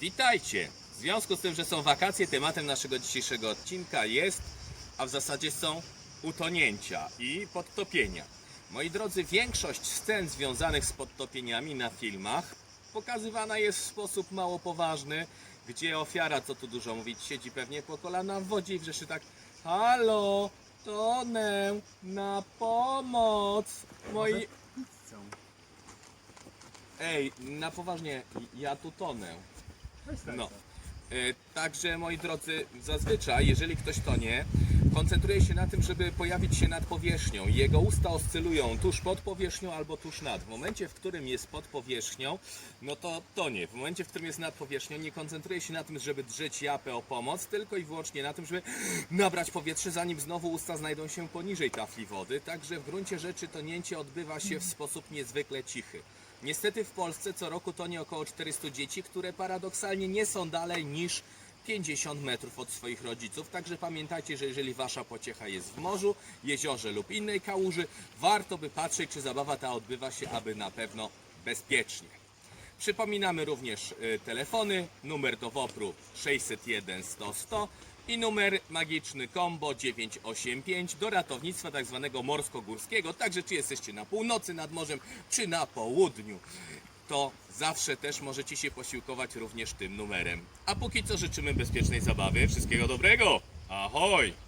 Witajcie! W związku z tym, że są wakacje, tematem naszego dzisiejszego odcinka jest, a w zasadzie są utonięcia i podtopienia. Moi drodzy, większość scen związanych z podtopieniami na filmach pokazywana jest w sposób mało poważny, gdzie ofiara, co tu dużo mówić, siedzi pewnie po kolana w wodzie i wrzeszy tak Halo, tonę, na pomoc! Moi... Ej, na poważnie, ja tu tonę. No. E, Także moi drodzy, zazwyczaj, jeżeli ktoś tonie, koncentruje się na tym, żeby pojawić się nad powierzchnią. Jego usta oscylują tuż pod powierzchnią albo tuż nad. W momencie, w którym jest pod powierzchnią, no to tonie. W momencie, w którym jest nad powierzchnią, nie koncentruje się na tym, żeby drzeć japę o pomoc, tylko i wyłącznie na tym, żeby nabrać powietrze, zanim znowu usta znajdą się poniżej tafli wody. Także w gruncie rzeczy tonięcie odbywa się w sposób niezwykle cichy. Niestety w Polsce co roku tonie około 400 dzieci, które paradoksalnie nie są dalej niż 50 metrów od swoich rodziców. Także pamiętajcie, że jeżeli wasza pociecha jest w morzu, jeziorze lub innej kałuży, warto by patrzeć, czy zabawa ta odbywa się, aby na pewno bezpiecznie. Przypominamy również y, telefony, numer do WOPR-u 601 100 100 i numer magiczny combo 985 do ratownictwa tak zwanego morsko-górskiego. Także czy jesteście na północy nad morzem, czy na południu, to zawsze też możecie się posiłkować również tym numerem. A póki co życzymy bezpiecznej zabawy. Wszystkiego dobrego. Ahoj!